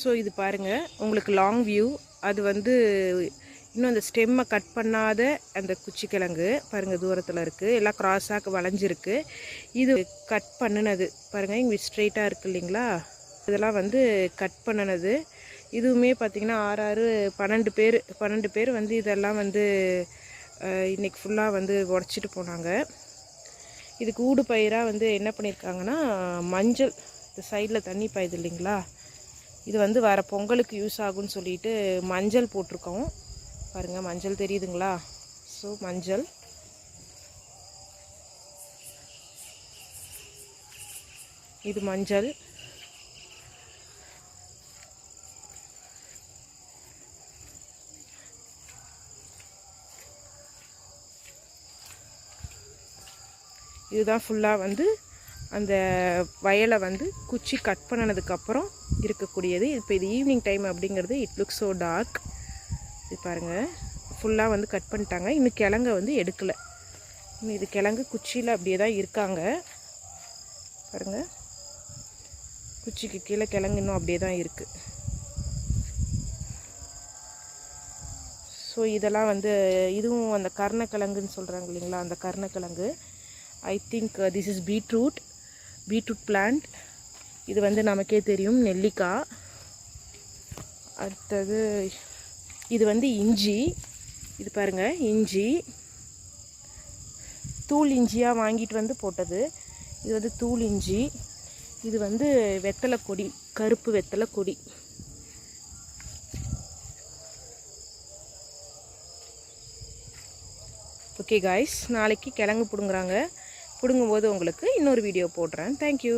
So இது பாருங்கள் உங்களுக்கு லாங் வியூ அது வந்து இன்னும் அந்த ஸ்டெம்மை கட் பண்ணாத அந்த குச்சிக்கிழங்கு. பாருங்கள் தூரத்தில் இருக்குது எல்லாம் கிராஸாக வளைஞ்சிருக்கு. இது கட் பண்ணினது. பாருங்கள் இங்கே ஸ்ட்ரெயிட்டாக இருக்குது இல்லைங்களா? இதெல்லாம் வந்து கட் பண்ணினது. இதுவுமே பார்த்திங்கன்னா ஆறு ஆறு பன்னெண்டு பேர் பன்னெண்டு பேர் வந்து இதெல்லாம் வந்து இன்றைக்கி இன்னைக்கு ஃபுல்லாக வந்து உடச்சிட்டு போனாங்க. இதுக்கு ஊடு பயிராக வந்து என்ன பண்ணியிருக்காங்கன்னா மஞ்சள் இந்த சைடில் தண்ணி பாயுது இல்லைங்களா? இது வந்து வர பொங்கலுக்கு யூஸ் ஆகும்னு சொல்லிட்டு மஞ்சள் போட்டிருக்கோம். பாருங்கள் மஞ்சள் தெரியுதுங்களா? ஸோ மஞ்சள். இது மஞ்சள். இதுதான் ஃபுல்லாக வந்து அந்த வயலை வந்து குச்சி கட் பண்ணினதுக்கப்புறம் இருக்கக்கூடியது. இப்போ இது ஈவினிங் டைம் அப்படிங்கிறது இட் லுக் ஸோ டார்க் இது பாருங்கள் ஃபுல்லாக வந்து கட் பண்ணிட்டாங்க. இன்னும் கிழங்க வந்து எடுக்கலை. இன்னும் இது கிழங்கு குச்சியில் அப்படியே தான் இருக்காங்க. பாருங்கள் குச்சிக்கு கீழே கிழங்கு இன்னும் அப்படியே தான் இருக்குது ஸோ இதெல்லாம் வந்து இதுவும் அந்த கர்ணக்கிழங்குன்னு சொல்கிறாங்க இல்லைங்களா? அந்த கர்ணக்கிழங்கு. I think this is beetroot beetroot plant இது வந்து நமக்கே தெரியும் நெல்லிக்காய். அடுத்தது இது வந்து இஞ்சி. இது பாருங்கள் இஞ்சி. தூள் இஞ்சியாக வாங்கிட்டு வந்து போட்டது. இது வந்து தூள் இஞ்சி. இது வந்து வெத்தலை கொடி கருப்பு வெத்தலை கொடி. ஓகே காய்ஸ் நாளைக்கு கிழங்கு பிடுங்குறாங்க. பிடுங்கும்போது உங்களுக்கு இன்னொரு வீடியோ போடுறேன். தேங்க்யூ